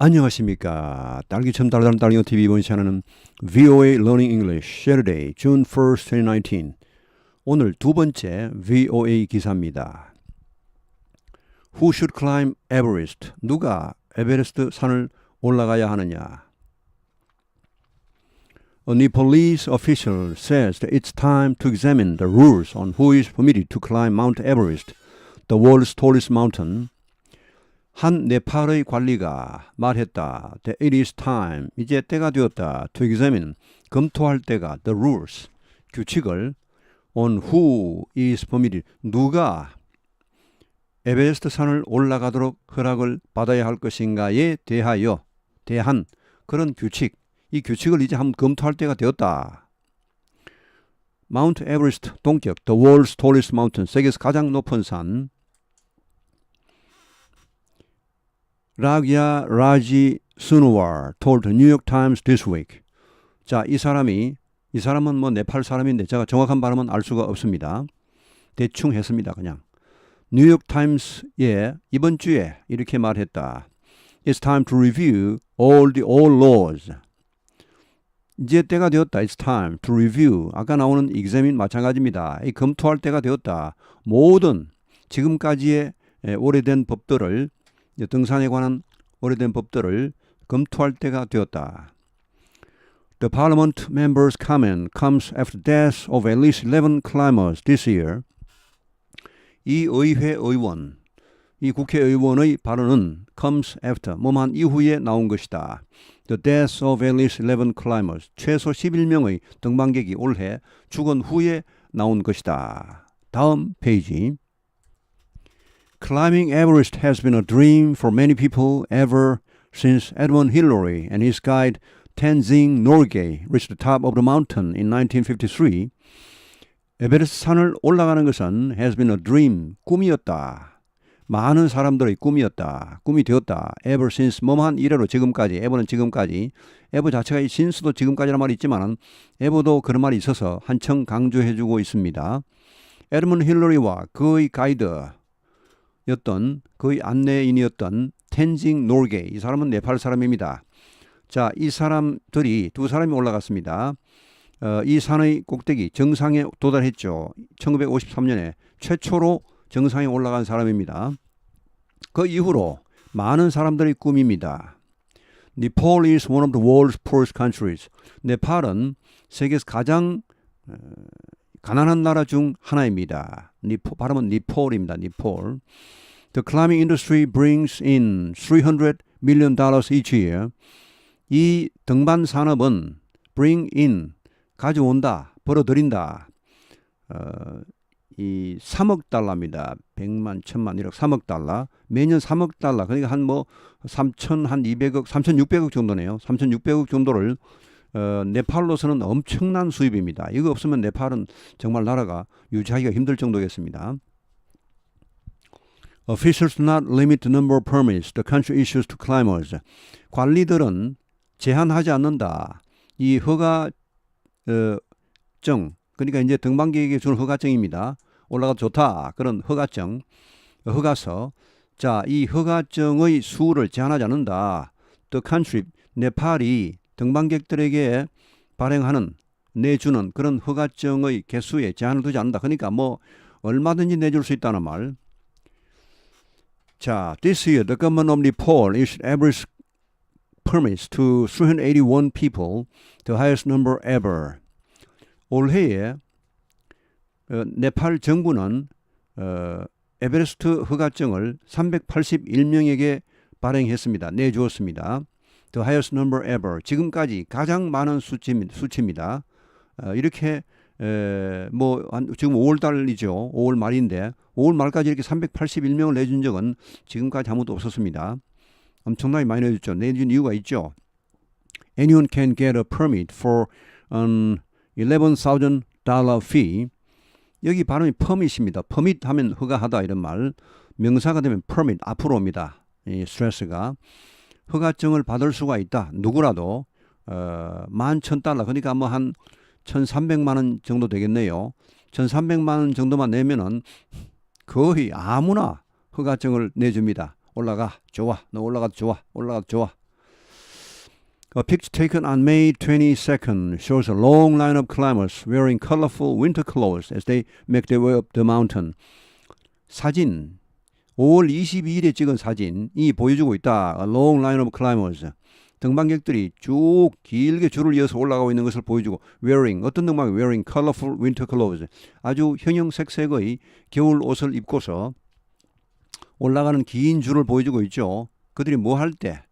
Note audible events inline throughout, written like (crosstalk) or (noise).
안녕하십니까. 딸기처럼 달달한 딸기어 TV 이번 시간은 VOA Learning English Saturday, June 1st, 2019. 오늘 두 번째 VOA 기사입니다. Who should climb Everest? 누가 에베레스트 산을 올라가야 하느냐? A Nepalese official says that it's time to examine the rules on who is permitted to climb Mount Everest, the world's tallest mountain. 한 네팔의 관리가 말했다. It is time. 이제 때가 되었다. To examine. 검토할 때가 the rules. 규칙을 on who is permitted. 누가 에베레스트 산을 올라가도록 허락을 받아야 할 것인가에 대하여 대한 그런 규칙. 이 규칙을 이제 한번 검토할 때가 되었다. 마운트 에베레스트 동격 The world's tallest mountain 세계에서 가장 높은 산 라기아 라지 스누와 told the New York Times this week. 자, 이 사람이 이 사람은 뭐 네팔 사람인데 제가 정확한 발음은 알 수가 없습니다. 대충 했습니다, 그냥. 뉴욕 타임스에 이번 주에 이렇게 말했다. It's time to review all the old laws. 이제 때가 되었다. It's time to review. 아까 나오는 examine 마찬가지입니다. 이 검토할 때가 되었다. 모든 지금까지의 오래된 법들을 등산에 관한 오래된 법들을 검토할 때가 되었다. The parliament member's comment comes after death of at least 11 climbers this year. 이 의회 의원, 이 국회의원의 발언은 comes after, 뭐만 이후에 나온 것이다. The death of at least 11 climbers, 최소 11명의 등반객이 올해 죽은 후에 나온 것이다. 다음 페이지. Climbing Everest has been a dream for many people ever since Edmund Hillary and his guide Tenzing Norgay reached the top of the mountain in 1953. 에베레스트 산을 올라가는 것은 has been a dream, 꿈이었다. 많은 사람들의 꿈이었다. 꿈이 되었다. ever since 뭐만 이래로 지금까지, ever는 지금까지, ever 자체가 이 since도 지금까지란 말이 있지만 ever도 그런 말이 있어서 한층 강조해주고 있습니다. 에드먼 힐러리와 그의 가이드 였던 그의 안내인이었던 텐징 노르게 이 사람은 네팔 사람입니다. 자, 이 사람들이 두 사람이 올라갔습니다. 어, 이 산의 꼭대기 정상에 도달했죠. 1953년에 최초로 정상에 올라간 사람입니다. 그 이후로 많은 사람들의 꿈입니다. 네팔 is one of the world's poorest countries. 네팔은 세계에서 가장 어, 가난한 나라 중 하나입니다. 니포, 발음은 니폴입니다. 니폴. The climbing industry brings in 300 million dollars each year. 이 등반 산업은 bring in 가져온다, 벌어들인다. 어, 이 3억 달러입니다. 100만, 1000만, 1억, 3억 달러. 매년 3억 달러. 그러니까 한 뭐 3천 한 200억, 3,600억 정도네요. 3,600억 정도를 어, 네팔로서는 엄청난 수입입니다. 이거 없으면 네팔은 정말 나라가 유지하기가 힘들 정도겠습니다. Officials not limit number of permits the country issues to climbers. 관리들은 제한하지 않는다. 이 허가 어, 정 그러니까 이제 등반객에게 주는 허가증입니다. 올라가도 좋다 그런 허가증 허가서 자 이 허가증의 수를 제한하지 않는다. The country 네팔이 등반객들에게 발행하는 내주는 그런 허가증의 개수에 제한을 두지 않는다. 그러니까 뭐 얼마든지 내줄 수 있다는 말. 자, this year the government of Nepal issued average permits to 381 people, the highest number ever. 올해에 어, 네팔 정부는 어, 에베레스트 허가증을 381명에게 발행했습니다. 내주었습니다. The highest number ever. 지금까지 가장 많은 수치입니다. 수치입니다. 어, 이렇게 에, 뭐 한, 지금 5월 달이죠. 5월 말인데 5월 말까지 이렇게 381명을 내준 적은 지금까지 아무도 없었습니다. 엄청나게 많이 내줬죠. 내준 이유가 있죠. Anyone can get a permit for an 11,000 dollar fee. 여기 발음이 permit입니다. permit 하면 허가하다 이런 말. 명사가 되면 permit 앞으로입니다. 이 스트레스가 허가증을 받을 수가 있다. 누구라도 어, 만천 달러 그러니까 뭐한 1,300만 원 정도 되겠네요. 1,300만 원 정도만 내면은 거의 아무나 허가증을 내줍니다. 올라가 좋아 너 올라가도 좋아 올라가도 좋아 A picture taken on May 22nd shows a long line of climbers wearing colorful winter clothes as they make their way up the mountain. 사진 5월 22일에 찍은 사진이 보여주고 있다. A long line of climbers. 등반객들이 쭉 길게 줄을 이어서 올라가고 있는 것을 보여주고 wearing 어떤 등반객 wearing colorful winter clothes 아주 형형색색의 겨울 옷을 입고서 올라가는 긴 줄을 보여주고 있죠. 그들이 뭐 할 때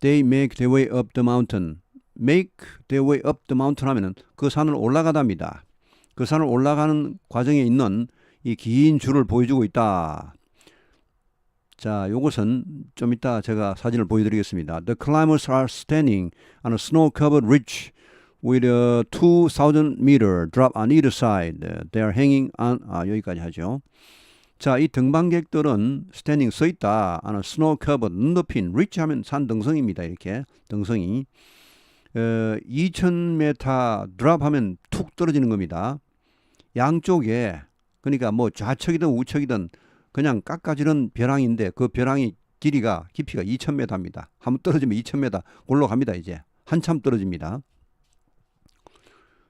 they make their way up the mountain make their way up the mountain 하면은 그 산을 올라가답니다. 그 산을 올라가는 과정에 있는 이 긴 줄을 보여주고 있다. 자, 요것은 좀 이따 제가 사진을 보여드리겠습니다. The climbers are standing on a snow-covered ridge with a 2,000 meter drop on either side. They are hanging on 아, 여기까지 하죠. 자, 이 등반객들은 스탠딩 서 있다. on a snow-covered 눈 덮인 ridge 하면 산 등성입니다. 이렇게 등성이 어, 2,000m 드랍 하면 툭 떨어지는 겁니다. 양쪽에 그러니까 뭐 좌측이든 우측이든 그냥 깎아지는 벼랑인데 그 벼랑이 길이가 깊이가 2,000m입니다. 한번 떨어지면 2,000m 올라갑니다. 이제 한참 떨어집니다.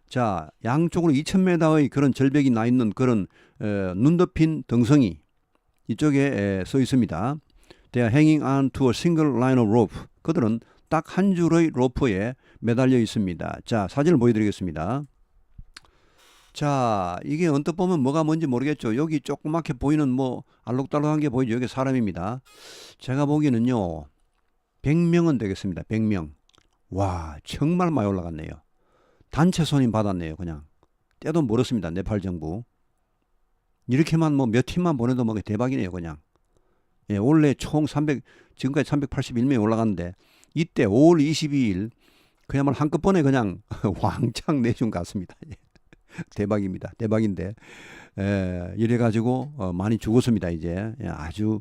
자, 양쪽으로 2,000m의 그런 절벽이 나 있는 그런 에, 눈 덮인 등성이 이쪽에 에, 서 있습니다. They are hanging on to a single line of rope. 그들은 딱 한 줄의 로프에 매달려 있습니다. 자, 사진을 보여드리겠습니다. 자, 이게 언뜻 보면 뭐가 뭔지 모르겠죠. 여기 조그맣게 보이는 뭐 알록달록한 게 보이죠. 여기 사람입니다. 제가 보기에는요. 100명은 되겠습니다. 100명. 와, 정말 많이 올라갔네요. 단체 손님 받았네요. 그냥. 때도 멀었습니다. 네팔 정부. 이렇게만 뭐 몇 팀만 보내도 뭐 대박이네요. 그냥. 예, 원래 총 300, 지금까지 381명이 올라갔는데 이때 5월 22일 그야말로 한꺼번에 그냥 (laughs) 왕창 내준 것 같습니다. 예. (laughs) 대박입니다. 대박인데 에, 이래 가지고 어, 많이 죽었습니다. 이제 예, 아주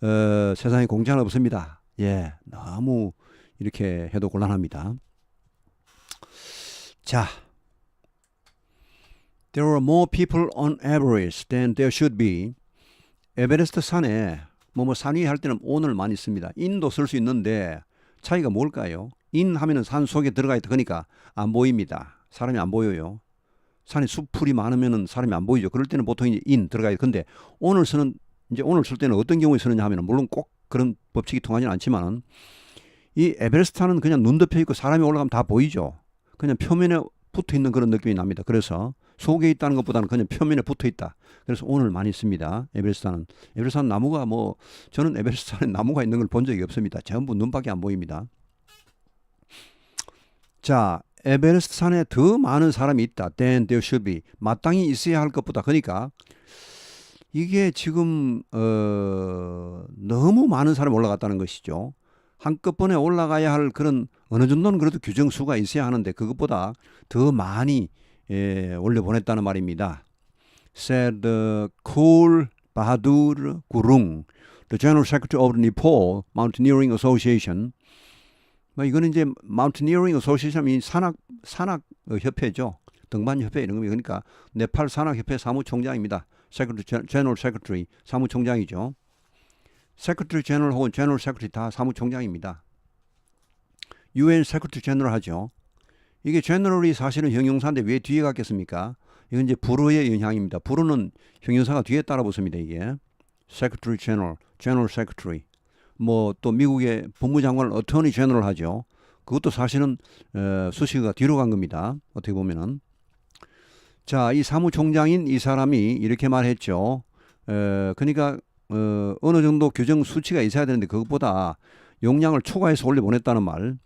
어, 세상에 공짜는 없습니다. 예, 너무 이렇게 해도 곤란합니다. 자, there were more people on Everest than there should be. 에베레스트 산에 뭐뭐 산 위에 할 때는 on을 많이 씁니다. in도 쓸 수 있는데 차이가 뭘까요? in 하면은 산 속에 들어가 있다 그러니까 안 보입니다. 사람이 안 보여요. 산에 숲풀이 많으면은 사람이 안 보이죠. 그럴 때는 보통 이제 인 들어가야 돼. 근데 오늘 쓰는 이제 오늘 쓸 때는 어떤 경우에 쓰느냐 하면은 물론 꼭 그런 법칙이 통하지는 않지만은 이 에베레스트는 그냥 눈 덮여 있고 사람이 올라가면 다 보이죠. 그냥 표면에 붙어 있는 그런 느낌이 납니다. 그래서 속에 있다는 것보다는 그냥 표면에 붙어 있다. 그래서 오늘 많이 씁니다. 에베레스트는 에베레스트는 나무가 뭐 저는 에베레스트에 (laughs) 나무가 있는 걸 본 적이 없습니다. 전부 눈밖에 안 보입니다. 자, 에베레스트 산에 더 많은 사람이 있다. Then there should be. 마땅히 있어야 할 것보다. 그러니까 이게 지금 어, 너무 많은 사람이 올라갔다는 것이죠. 한꺼번에 올라가야 할 그런 어느 정도는 그래도 규정 수가 있어야 하는데 그것보다 더 많이 예, 올려보냈다는 말입니다. said the Kul Bahadur Gurung, the General Secretary of Nepal Mountaineering Association. 뭐 이거는 이제 마운티니어링 어소시에이션이 산악 산악 어, 협회죠. 등반 협회 이런 겁니다. 그러니까 네팔 산악 협회 사무총장입니다. 세크리터리 제너럴 세크리터리 사무총장이죠. 세크리터리 제너럴 혹은 제너럴 세크리터리 다 사무총장입니다. 유엔 세크리터리 제너럴 하죠. 이게 제너럴이 사실은 형용사인데 왜 뒤에 갔겠습니까? 이건 이제 불어의 영향입니다. 불어는 형용사가 뒤에 따라 붙습니다. 이게 세크리터 뭐 또 미국의 법무장관을 어터니 제너럴 하죠. 그것도 사실은 어, 수식어가 뒤로 간 겁니다. 어떻게 보면은 자, 이 사무총장인 이 사람이 이렇게 말했죠. 어, 그러니까 어, 어느 정도 규정 수치가 있어야 되는데 그것보다 용량을 초과해서 올려 보냈다는 말.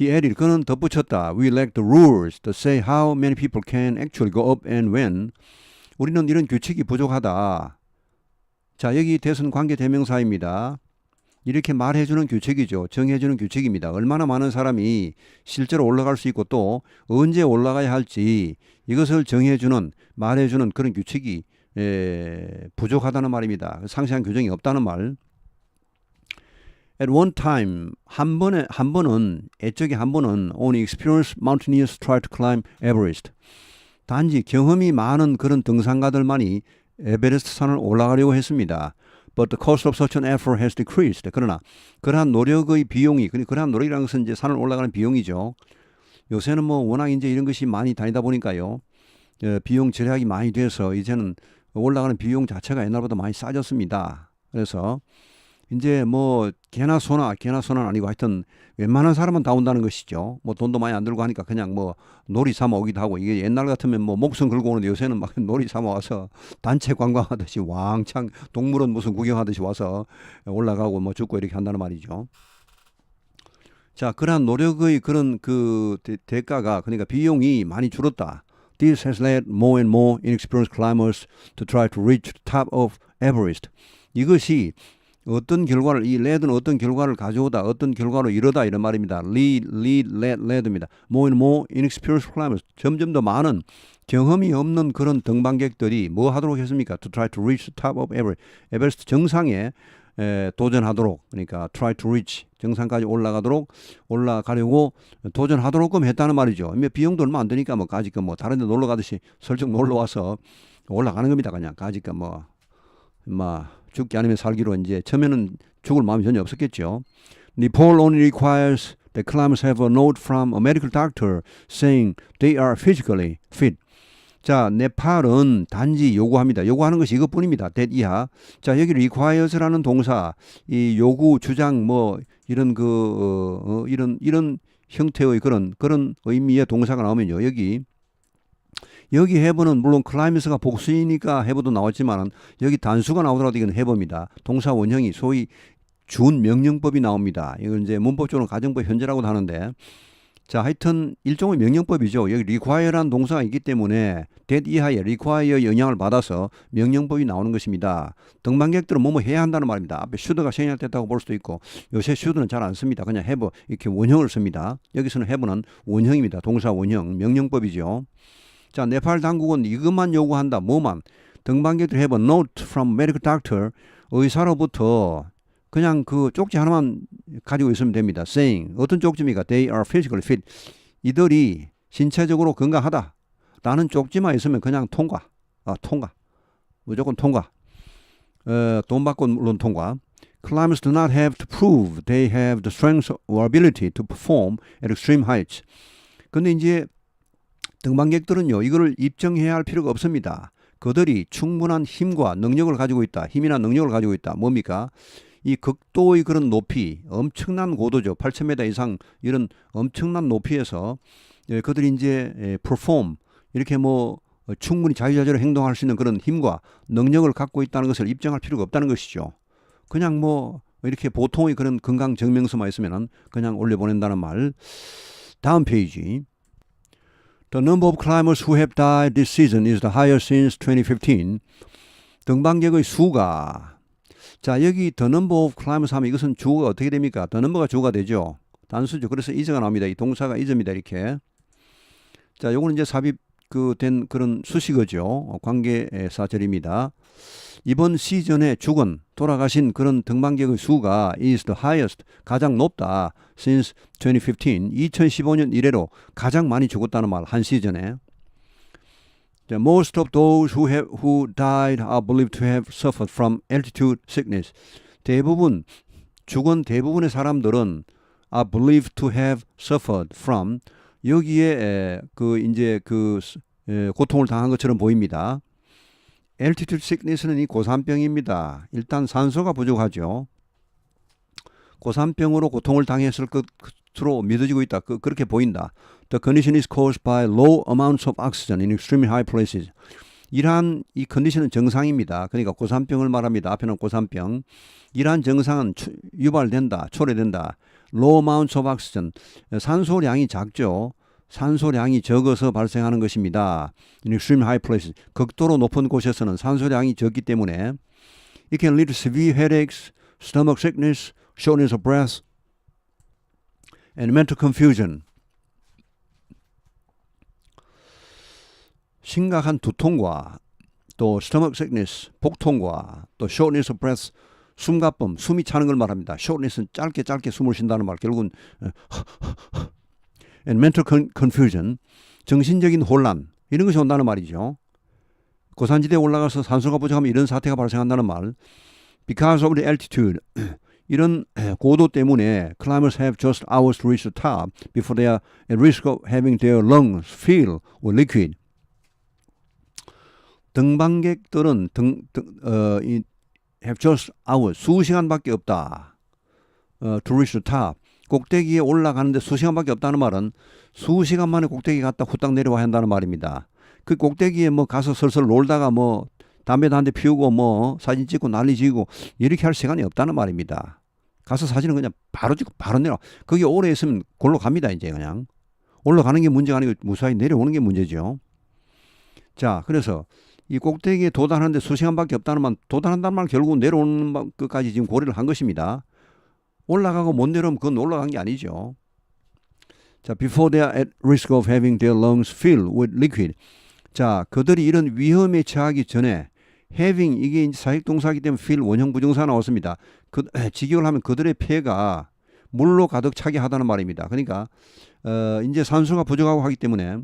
He added, 그는 덧붙였다. We lack the rules to say how many people can actually go up and when. 우리는 이런 규칙이 부족하다. 자, 여기 대선 관계 대명사입니다. 이렇게 말해주는 규칙이죠. 정해주는 규칙입니다. 얼마나 많은 사람이 실제로 올라갈 수 있고 또 언제 올라가야 할지 이것을 정해주는 말해주는 그런 규칙이 에, 부족하다는 말입니다. 상세한 규정이 없다는 말. At one time 한 번에 한 번은 애적에 한 번은 only experienced mountaineers try to climb Everest. 단지 경험이 많은 그런 등산가들만이 에베레스트 산을 올라가려고 했습니다. but the cost of such an effort has decreased. 그러나 그러한 노력의 비용이 그러니까 그러한 노력이라는 것은 이제 산을 올라가는 비용이죠. 요새는 뭐 워낙 이제 이런 것이 많이 다니다 보니까요. 어, 비용 절약이 많이 돼서 이제는 올라가는 비용 자체가 옛날보다 많이 싸졌습니다. 그래서 이제 뭐 개나 소나 개나 소나 아니고 하여튼 웬만한 사람은 다 온다는 것이죠. 뭐 돈도 많이 안 들고 하니까 그냥 뭐 놀이 삼아 오기도 하고 이게 옛날 같으면 뭐 목숨 걸고 오는데 요새는 막 (laughs) 놀이 삼아 와서 단체 관광하듯이 왕창 동물원 무슨 구경하듯이 와서 올라가고 뭐 죽고 이렇게 한다는 말이죠. 자, 그러한 노력의 그런 그 대- 대가가 그러니까 비용이 많이 줄었다. This has led more and more inexperienced climbers to try to reach the top of Everest. 이것이 어떤 결과를 이 lead는 어떤 결과를 가져오다 어떤 결과로 이르다 이런 말입니다. lead, lead, lead, lead입니다. more and more inexperienced climbers 점점 더 많은 경험이 없는 그런 등반객들이 뭐 하도록 했습니까? to try to reach the top of Everest. 에베레스트 정상에 에, 도전하도록 그러니까 try to reach 정상까지 올라가도록 올라가려고 도전하도록끔 했다는 말이죠. 뭐 비용도 얼마 안 드니까 뭐 가지가 뭐 다른 데 놀러 가듯이 (laughs) 설정 놀러 와서 올라가는 겁니다. 그냥 가지가 뭐, 뭐 죽기 아니면 살기로 이제 처음에는 죽을 마음이 전혀 없었겠죠. Nepal only requires that climbers have a note from a medical doctor saying they are physically fit. 자, 네팔은 단지 요구합니다. 요구하는 것이 이것뿐입니다. that 이하. 자, 여기 requires라는 동사, 이 요구, 주장, 뭐 이런 그 어, 어, 이런 이런 형태의 그런 그런 의미의 동사가 나오면요. 여기 여기 해보는 물론 클라이미스가 복수이니까 해보도 나왔지만은 여기 단수가 나오더라도 이건 해봅니다. 동사 원형이 소위 준 명령법이 나옵니다. 이걸 이제 문법적으로 가정법 현재라고도 하는데 자, 하여튼 일종의 명령법이죠. 여기 require란 동사가 있기 때문에 that 이하에 require 영향을 받아서 명령법이 나오는 것입니다. 등반객들은 뭐뭐 해야 한다는 말입니다. 앞에 should가 생략됐다고 볼 수도 있고 요새 should는 잘 안 씁니다. 그냥 have 이렇게 원형을 씁니다. 여기서는 have는 원형입니다. 동사 원형, 명령법이죠. 자, 네팔 당국은 이것만 요구한다. 뭐만? 등반객들 have a note from medical doctor 의사로부터 그냥 그 쪽지 하나만 가지고 있으면 됩니다. saying 어떤 쪽지입니까? They are physically fit. 이들이 신체적으로 건강하다. 라는 쪽지만 있으면 그냥 통과. 아, 통과. 무조건 통과. 어, 돈 받고 물론 통과. Climbers do not have to prove they have the strength or ability to perform at extreme heights. 근데 이제 등반객들은요, 이거를 입증해야 할 필요가 없습니다. 그들이 충분한 힘과 능력을 가지고 있다. 힘이나 능력을 가지고 있다. 뭡니까? 이 극도의 그런 높이, 엄청난 고도죠. 8,000m 이상 이런 엄청난 높이에서 예, 그들이 이제 예, perform 이렇게 뭐 어, 충분히 자유자재로 행동할 수 있는 그런 힘과 능력을 갖고 있다는 것을 입증할 필요가 없다는 것이죠. 그냥 뭐 이렇게 보통의 그런 건강 증명서만 있으면은 그냥 올려보낸다는 말. 다음 페이지. The number of climbers who have died this season is the highest since 2015. 등반객의 수가 자 여기 the number of climbers 하면 이것은 주어가 어떻게 됩니까? the number가 주어가 되죠. 단수죠. 그래서 is가 나옵니다. 이 동사가 is입니다. 이렇게. 자 요거는 이제 삽입 그 된 그런 수식어죠. 관계사절입니다. 이번 시즌에 죽은 돌아가신 그런 등반객의 수가 is the highest 가장 높다 since 2015 2015년 이래로 가장 많이 죽었다는 말 한 시즌에 The most of those who have who died are believed to have suffered from altitude sickness. 대부분 죽은 대부분의 사람들은 are believed to have suffered from 여기에 에, 그 이제 그 에, 고통을 당한 것처럼 보입니다. altitude sickness는 이 고산병입니다. 일단 산소가 부족하죠. 고산병으로 고통을 당했을 것으로 믿어지고 있다. 그, 그렇게 보인다. The condition is caused by low amounts of oxygen in extremely high places. 이러한 이 컨디션은 정상입니다. 그러니까 고산병을 말합니다. 앞에는 고산병. 이러한 정상은 추, 유발된다, 초래된다. Low amounts of oxygen. 산소량이 작죠. 산소량이 적어서 발생하는 것입니다. In extreme high places. 극도로 높은 곳에서는 산소량이 적기 때문에 it can lead to severe headaches, stomach sickness, shortness of breath, and mental confusion. 심각한 두통과 또 stomach sickness, 복통과 또 shortness of breath, 숨가쁨, 숨이 차는 걸 말합니다. shortness는 짧게 짧게 숨을 쉰다는 말. 결국은 and mental con- confusion, 정신적인 혼란 이런 것이 온다는 말이죠. 고산지대에 올라가서 산소가 부족하면 이런 사태가 발생한다는 말. Because of the altitude. 이런 고도 때문에 climbers have just hours to reach the top before they are at risk of having their lungs filled with liquid. 등반객들은 등, 등 어, 이, have just hours 수시간밖에 없다. 어, to reach the top. 꼭대기에 올라가는데 수시간밖에 없다는 말은 수시간 만에 꼭대기 갔다 후딱 내려와야 한다는 말입니다. 그 꼭대기에 뭐 가서 설설 놀다가 뭐 담배도 한 대 피우고 뭐 사진 찍고 난리 지고 이렇게 할 시간이 없다는 말입니다. 가서 사진은 그냥 바로 찍고 바로 내려. 거기 오래 있으면 골로 갑니다 이제 그냥. 올라가는 게 문제가 아니고 무사히 내려오는 게 문제죠. 자, 그래서 이 꼭대기에 도달하는데 수시간밖에 없다는 말, 도달한다는 말 결국 내려오는 것까지 지금 고려를 한 것입니다. 올라가고 못 내려오면 그건 올라간 게 아니죠. 자, before they are at risk of having their lungs filled with liquid. 자, 그들이 이런 위험에 처하기 전에 having 이게 이제 사역 동사이기 때문에 fill 원형 부정사 나왔습니다. 그 직역을 하면 그들의 폐가 물로 가득 차게 하다는 말입니다. 그러니까 어, 이제 산소가 부족하고 하기 때문에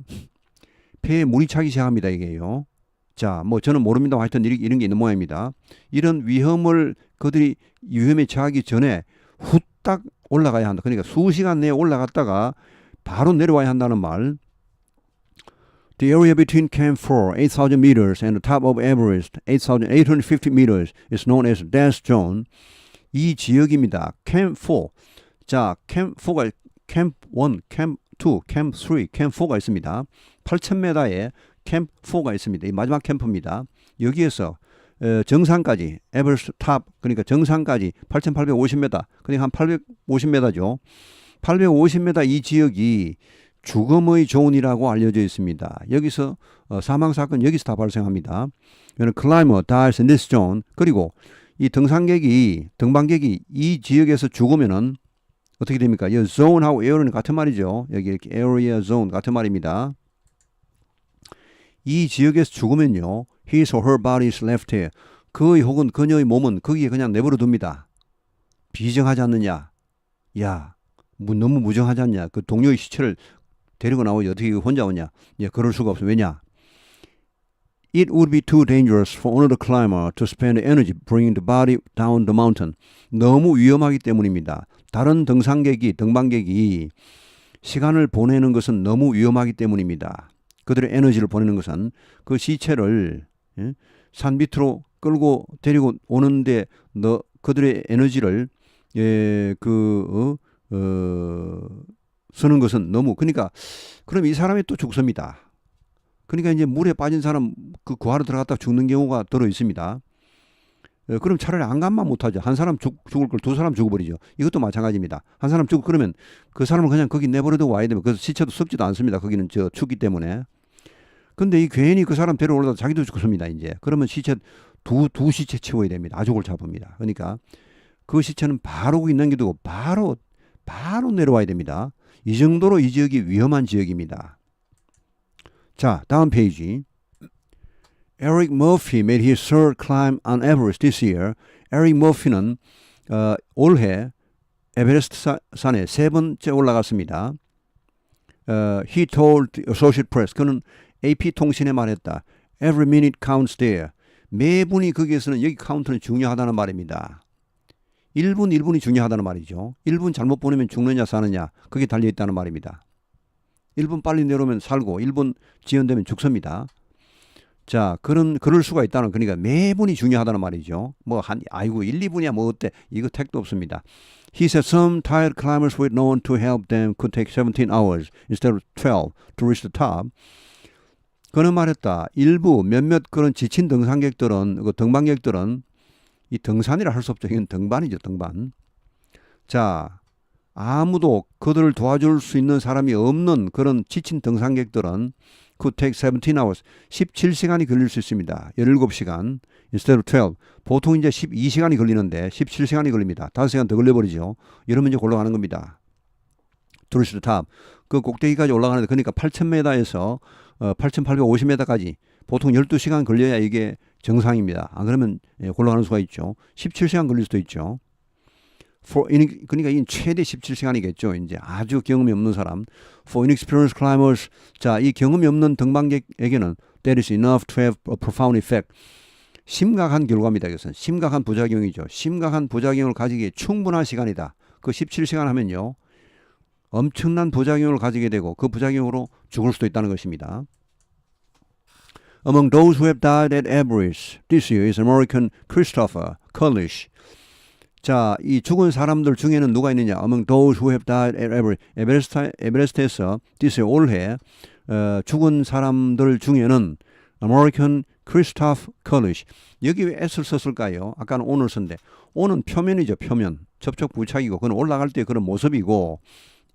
폐에 물이 차기 시작합니다. 이게요. 자, 뭐 저는 모릅니다. 하여튼 이런, 게 있는 모양입니다. 이런 위험을 그들이 위험에 처하기 전에 후딱 올라가야 한다. 그러니까 수시간 내에 올라갔다가 바로 내려와야 한다는 말. The area between Camp 4, 8,000 meters, and the top of Everest, 8,850 meters, is known as Death Zone. 이 지역입니다. Camp 4. 자, Camp 4가 Camp 1, Camp 2, Camp 3, Camp 4가 있습니다. 8,000m에 Camp 4가 있습니다. 이 마지막 캠프입니다. 여기에서 어, 정상까지 에버스트 탑 그러니까 정상까지 8,850m 그러니까 한 850m죠. 850m 이 지역이 죽음의 존이라고 알려져 있습니다. 여기서 어, 사망 사건 여기서 다 발생합니다. climber dies in this zone. 그리고 이 등산객이 등반객이 이 지역에서 죽으면은 어떻게 됩니까? 이 zone하고 area는 같은 말이죠. 여기 이렇게 area zone 같은 말입니다. 이 지역에서 죽으면요. his or her body is left here. 그의 혹은 그녀의 몸은 거기에 그냥 내버려 둡니다. 비정하지 않느냐? 야, 뭐 너무 무정하지 않냐? 그 동료의 시체를 데리고 나오지 어떻게 혼자 오냐? 예, 그럴 수가 없어. 왜냐? It would be too dangerous for another climber to spend energy bringing the body down the mountain. 너무 위험하기 때문입니다. 다른 등산객이 등반객이 시간을 보내는 것은 너무 위험하기 때문입니다. 그들의 에너지를 보내는 것은 그 시체를 예? 산 밑으로 끌고 데리고 오는데 너 그들의 에너지를 예, 그 어, 어, 쓰는 것은 너무 그러니까 그럼 이 사람이 또 죽습니다. 그러니까 이제 물에 빠진 사람 그 구하러 들어갔다 죽는 경우가 들어 있습니다. 어, 그럼 차라리 안 가만 못하죠. 한 사람 죽, 죽을 걸 두 사람 죽어버리죠. 이것도 마찬가지입니다. 한 사람 죽고 그러면 그 사람을 그냥 거기 내버려두고 와야 되면 그 시체도 썩지도 않습니다. 거기는 저 춥기 때문에. 근데 이 괜히 그 사람 데려올라다 자기도 죽습니다. 이제 그러면 시체 두 두 시체 채워야 됩니다. 골치 아픕니다. 그러니까 그 시체는 바로 거기 남겨두고 바로 바로 내려와야 됩니다. 이 정도로 이 지역이 위험한 지역입니다. 자, 다음 페이지. Eric Murphy made his third climb on Everest this year. 에릭 머피는 어, 올해 에베레스트 사, 산에 세 번째 올라갔습니다. 어, he told Associated Press 그는 AP 통신에 말했다. Every minute counts there. 매분이 거기에서는 여기 카운트는 중요하다는 말입니다. 1분 1분이 중요하다는 말이죠. 1분 잘못 보내면 죽느냐 사느냐 그게 달려 있다는 말입니다. 1분 빨리 내려오면 살고 1분 지연되면 죽습니다. 자, 그런 그럴 수가 있다는 그러니까 매분이 중요하다는 말이죠. 뭐 한 아이고 1, 2분이야 뭐 어때? 이거 택도 없습니다. He said some tired climbers were known to help them could take 17 hours instead of 12 to reach the top. 그는 말했다. 일부 몇몇 그런 지친 등산객들은 그 등반객들은 이 등산이라 할 수 없죠. 이건 등반이죠, 등반. 자, 아무도 그들을 도와줄 수 있는 사람이 없는 그런 지친 등산객들은 could take 17 hours. 17시간이 걸릴 수 있습니다. 17시간. instead of 12. 보통 이제 12시간이 걸리는데 17시간이 걸립니다. 5시간 더 걸려버리죠. 이러면 이제 올라가는 겁니다. 투르시드 탑. 그 꼭대기까지 올라가는데 그러니까 8,000m에서 어, 8,850m까지 보통 12시간 걸려야 이게 정상입니다. 안 그러면 예, 올라가는 수가 있죠. 17시간 걸릴 수도 있죠. For 그러니까 이 최대 17시간이겠죠. 이제 아주 경험이 없는 사람. For inexperienced climbers. 자, 이 경험이 없는 등반객에게는 that is enough to have a profound effect. 심각한 결과입니다. 이것은 심각한 부작용이죠. 심각한 부작용을 가지기에 충분한 시간이다. 그 17시간 하면요. 엄청난 부작용을 가지게 되고 그 부작용으로 죽을 수도 있다는 것입니다. Among those who have died at Everest this year is American Christopher Cullish. 자, 이 죽은 사람들 중에는 누가 있느냐? Among those who have died at Everest. 에베레스트, 에베레스트에서 올해 어, 죽은 사람들 중에는 American Christopher Cullish. 여기 왜 S를 썼을까요? 아까는 오늘 쓴데 오는 표면이죠, 표면. 접촉 부착이고 그건 올라갈 때 그런 모습이고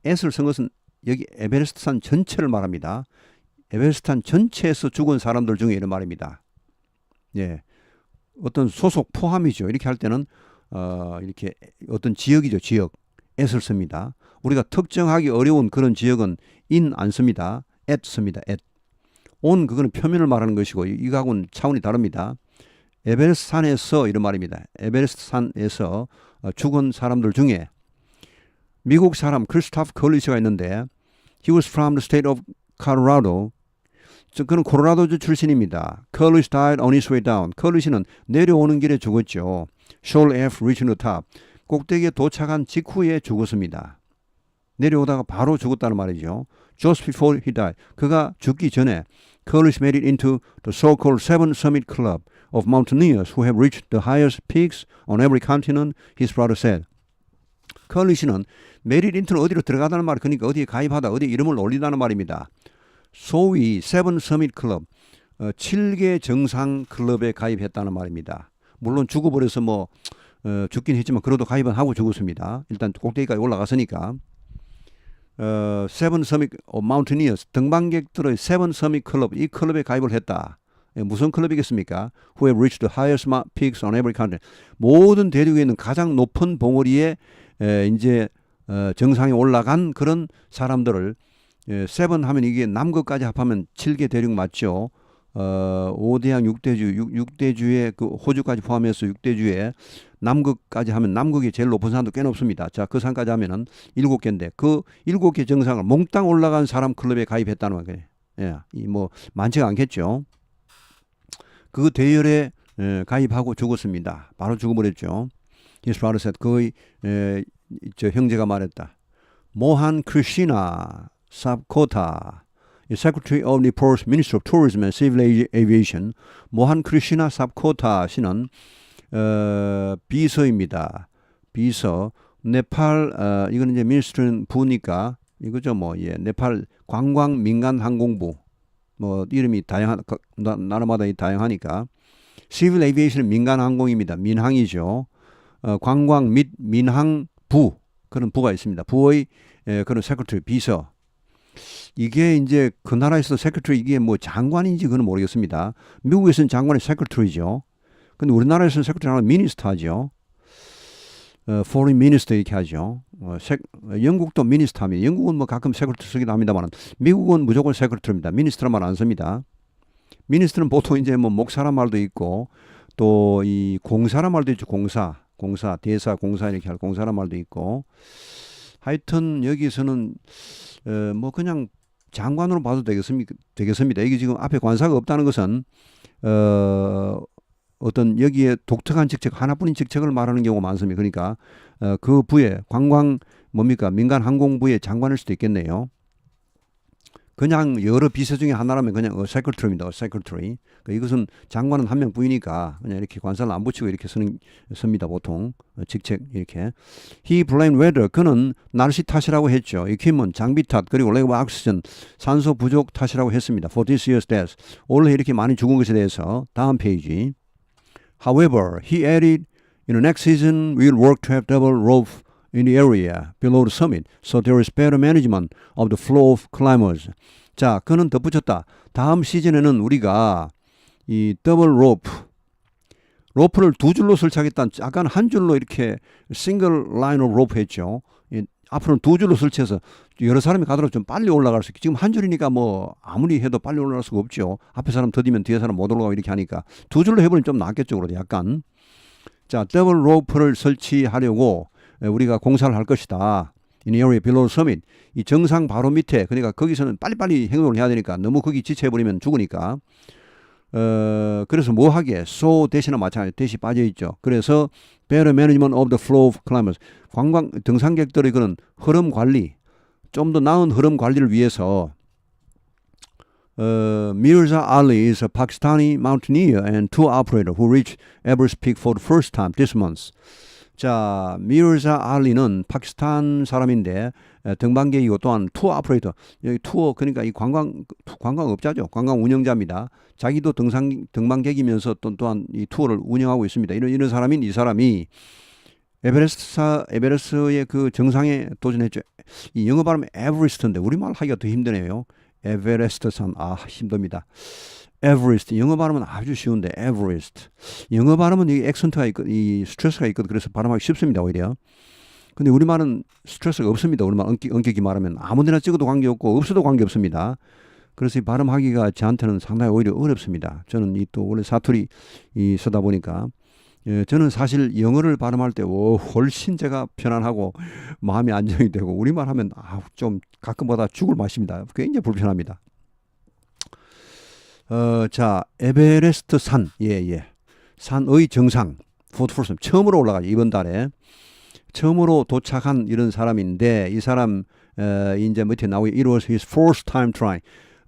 S를 쓴 것은 여기 에베레스트산 전체를 말합니다. 에베레스트산 전체에서 죽은 사람들 중에 이런 말입니다. 예. 어떤 소속 포함이죠. 이렇게 할 때는 어, 이렇게 어떤 지역이죠. 지역. S를 씁니다. 우리가 특정하기 어려운 그런 지역은 in 안 씁니다. at 씁니다. at. 온 그거는 표면을 말하는 것이고 이거하고는 차원이 다릅니다. 에베레스트 산에서 이런 말입니다. 에베레스트 산에서 어, 죽은 사람들 중에 미국 사람 크리스토프 컬리시가 있는데 he was from the state of Colorado. 저 그는 코로라도주 출신입니다. 컬리시 died on his way down. 컬리시는 내려오는 길에 죽었죠. Shoal F reaching the top. 꼭대기에 도착한 직후에 죽었습니다. 내려오다가 바로 죽었다는 말이죠. Just before he died. 그가 죽기 전에 Curtis made it into the so-called Seven Summit Club of mountaineers who have reached the highest peaks on every continent, his brother said. 컬리시는 메릿 인트는 어디로 들어가다는 말, 그러니까 어디에 가입하다, 어디에 이름을 올리다는 말입니다. 소위 세븐 서밋 클럽, 어, 7개 정상 클럽에 가입했다는 말입니다. 물론 죽어버려서 뭐 어, 죽긴 했지만 그래도 가입은 하고 죽었습니다. 일단 꼭대기까지 올라갔으니까. 어, 세븐 서밋 어, 마운티니어스 등반객들의 세븐 서밋 클럽 이 클럽에 가입을 했다. 예, 무슨 클럽이겠습니까? Who have reached the highest peaks on every continent. 모든 대륙에 있는 가장 높은 봉우리에 에, 이제 어, 정상에 올라간 그런 사람들을 예, 세븐 하면 이게 남극까지 합하면 7개 대륙 맞죠? 어, 5대양 6대주, 6, 대주에 그 호주까지 포함해서 6대주에 남극까지 하면 남극이 제일 높은 산도 꽤 높습니다. 자, 그 산까지 하면은 7개인데 그 7개 정상을 몽땅 올라간 사람 클럽에 가입했다는 거예요. 예, 이 뭐 많지가 않겠죠. 그 대열에 에, 가입하고 죽었습니다. 바로 죽어버렸죠. Said, 그의 에, 저 형제가 말했다. 모한 크리시나 삽코타 Secretary of Nepal's Ministry of Tourism and Civil Aviation 모한 크리시나 삽코타 씨는 어, 비서입니다. 비서 네팔 어, 이거는 이제 미니스트는 부니까 이거죠 뭐 예, 네팔 관광 민간 항공부 뭐 이름이 다양한 나라마다 다양하니까 시빌 에비에이션은 민간 항공입니다. 민항이죠. 어, 관광 및 민항부 그런 부가 있습니다. 부의 에, 그런 세크터리 비서 이게 이제 그 나라에서 세크터리 이게 뭐 장관인지 그건 모르겠습니다. 미국에서는 장관이 세크터리죠. 근데 우리나라에서는 세크터리는 미니스터죠. 어, foreign minister 이렇게 하죠. 어, 세, 영국도 미니스터입니다. 영국은 뭐 가끔 세크터리 쓰기도 합니다만 미국은 무조건 세크터리입니다. 미니스터란 말 안 씁니다. 미니스터는 보통 이제 뭐 목사란 말도 있고 또 이 공사란 말도 있죠. 공사. 공사, 대사, 공사 이렇게 할 공사란 말도 있고 하여튼 여기서는 어, 뭐 그냥 장관으로 봐도 되겠습니다. 되겠습니다. 이게 지금 앞에 관사가 없다는 것은 어, 어떤 여기에 독특한 직책 하나뿐인 직책을 말하는 경우가 많습니다. 그러니까 어, 그 부에 관광 뭡니까 민간 항공부의 장관일 수도 있겠네요. 그냥 여러 비서 중에 하나라면 그냥 어, 세크터리입니다. 어, 세크터리. 그 이것은 장관은 한 명 뿐이니까 그냥 이렇게 관사를 안 붙이고 이렇게 쓰는 씁니다. 보통 어, 직책 이렇게. He blamed weather. 그는 날씨 탓이라고 했죠. equipment 장비 탓 그리고 of oxygen 산소 부족 탓이라고 했습니다. For this year's death. 올해 이렇게 많이 죽은 것에 대해서 다음 페이지. However, he added, in the next season we'll work to have double roof in the area below the summit, so there is better management of the flow of climbers. 자, 그는 덧붙였다. 다음 시즌에는 우리가 이 더블 로프, 로프를 두 줄로 설치하겠다는 아까는 한 줄로 이렇게 싱글 라인 오브 로프 했죠. 이, 앞으로는 두 줄로 설치해서 여러 사람이 가도록 좀 빨리 올라갈 수 있게 지금 한 줄이니까 뭐 아무리 해도 빨리 올라갈 수가 없죠. 앞에 사람 더디면 뒤에 사람 못 올라가고 이렇게 하니까 두 줄로 해버리면 좀 낫겠죠. 그래도 약간 자 더블 로프를 설치하려고 우리가 공사를 할 것이다. area below summit 이 정상 바로 밑에 그러니까 거기서는 빨리빨리 행동을 해야 되니까 너무 거기 지체해버리면 죽으니까 어, 그래서 뭐 하게? so 대신에 마찬가지 대시 빠져 있죠. 그래서 better management of the flow of climbers. 관광 등산객들의 그런 흐름 관리, 좀 더 나은 흐름 관리를 위해서 어, Mirza Ali is a Pakistani mountaineer and tour operator who reached Everest Peak for the first time this month. 자, 미르자 알리는 파키스탄 사람인데 에, 등반객이고 또한 투어 오퍼레이터. 여기 투어 그러니까 이 관광 관광업자죠. 관광 운영자입니다. 자기도 등산 등반객이면서 또 또한 이 투어를 운영하고 있습니다. 이런 이런 사람인 이 사람이 에베레스트 에베레스트의 그 정상에 도전했죠. 이 영어 발음은 에베레스트인데 우리말 하기가 더 힘드네요. 에베레스트 산 아 힘듭니다. 에버리스트 영어 발음은 아주 쉬운데 에버리스트 영어 발음은 이 액센트가 있거 이 스트레스가 있거든. 그래서 발음하기 쉽습니다 오히려. 근데 우리말은 스트레스가 없습니다. 우리말 엄기, 엄격히 말하면 아무데나 찍어도 관계없고 없어도 관계없습니다. 그래서 이 발음하기가 저한테는 상당히 오히려 어렵습니다. 저는 이 또 원래 사투리 이 쓰다 보니까. 예, 저는 사실 영어를 발음할 때 오, 훨씬 제가 편안하고 마음이 안정이 되고 우리말 하면 아, 좀 가끔보다 죽을 맛입니다. 굉장히 불편합니다 어, 자, 에베레스트 산, 예, 예. 산의 정상, 포트폴섬, 처음으로 올라가죠, 이번 달에. 처음으로 도착한 이런 사람인데, 이 사람, 어, 이제 밑에 나오고, it was his first time trying.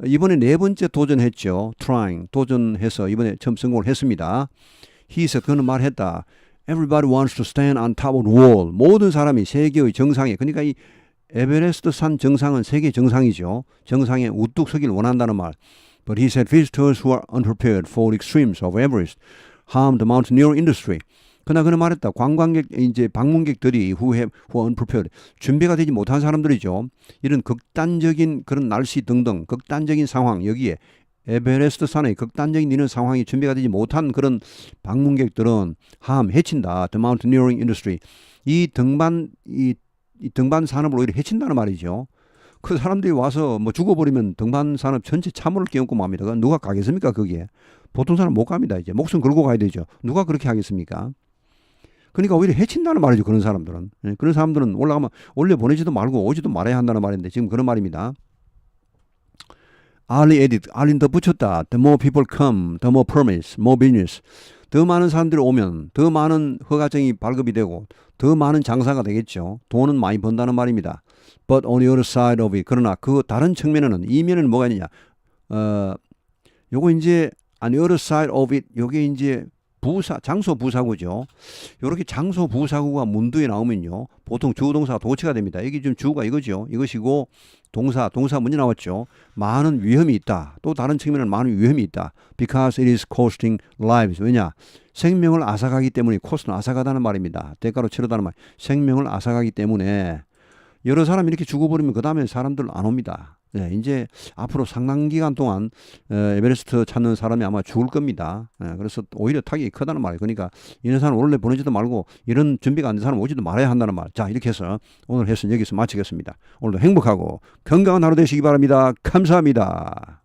이번에 네 번째 도전했죠. trying. 도전해서 이번에 처음 성공을 했습니다. he said, 그는 말했다. Everybody wants to stand on top of the wall. 모든 사람이 세계의 정상에, 그러니까 이 에베레스트 산 정상은 세계 정상이죠. 정상에 우뚝 서기를 원한다는 말. But he said visitors who are unprepared for extremes of Everest harm the mountaineer industry. 그러나 그는 말했다. 관광객 이제 방문객들이 have who are unprepared 준비가 되지 못한 사람들이죠. 이런 극단적인 그런 날씨 등등 극단적인 상황 여기에 에베레스트 산의 극단적인 이런 상황이 준비가 되지 못한 그런 방문객들은 함 해친다. The mountaineering industry 이 등반 이, 이 등반 산업을 오히려 해친다는 말이죠. 그 사람들이 와서 뭐 죽어버리면 등반 산업 전체 참호를 끼얹고 맙니다. 누가 가겠습니까 거기에? 보통 사람 못 갑니다. 이제 목숨 걸고 가야 되죠. 누가 그렇게 하겠습니까? 그러니까 오히려 해친다는 말이죠. 그런 사람들은. 예, 그런 사람들은 올라가면 올려 보내지도 말고 오지도 말아야 한다는 말인데 지금 그런 말입니다. 알리 에딧, 알린 더 붙였다. The more people come, the more permits, more business. 더 많은 사람들이 오면 더 많은 허가증이 발급이 되고 더 많은 장사가 되겠죠. 돈은 많이 번다는 말입니다. But on the other side of it. 그러나 그 다른 측면에는 이면에는 뭐가 있느냐? 어, 요거 이제 on the other side of it. 요게 이제 부사 장소 부사구죠. 요렇게 장소 부사구가 문두에 나오면요. 보통 주동사가 도치가 됩니다. 여기 지금 주가 이거죠. 이것이고 동사 동사 문제 나왔죠. 많은 위험이 있다. 또 다른 측면에는 많은 위험이 있다. Because it is costing lives. 왜냐? 생명을 앗아가기 때문에 코스는 앗아가다는 말입니다. 대가로 치르다는 말. 생명을 앗아가기 때문에 여러 사람이 이렇게 죽어버리면 그 다음에 사람들 안 옵니다. 네, 이제 앞으로 상당 기간 동안 에베레스트 찾는 사람이 아마 죽을 겁니다. 네, 그래서 오히려 타격이 크다는 말이에요. 그러니까 이런 사람 원래 보내지도 말고 이런 준비가 안 된 사람 오지도 말아야 한다는 말. 자, 이렇게 해서 오늘 해서 여기서 마치겠습니다. 오늘도 행복하고 건강한 하루 되시기 바랍니다. 감사합니다.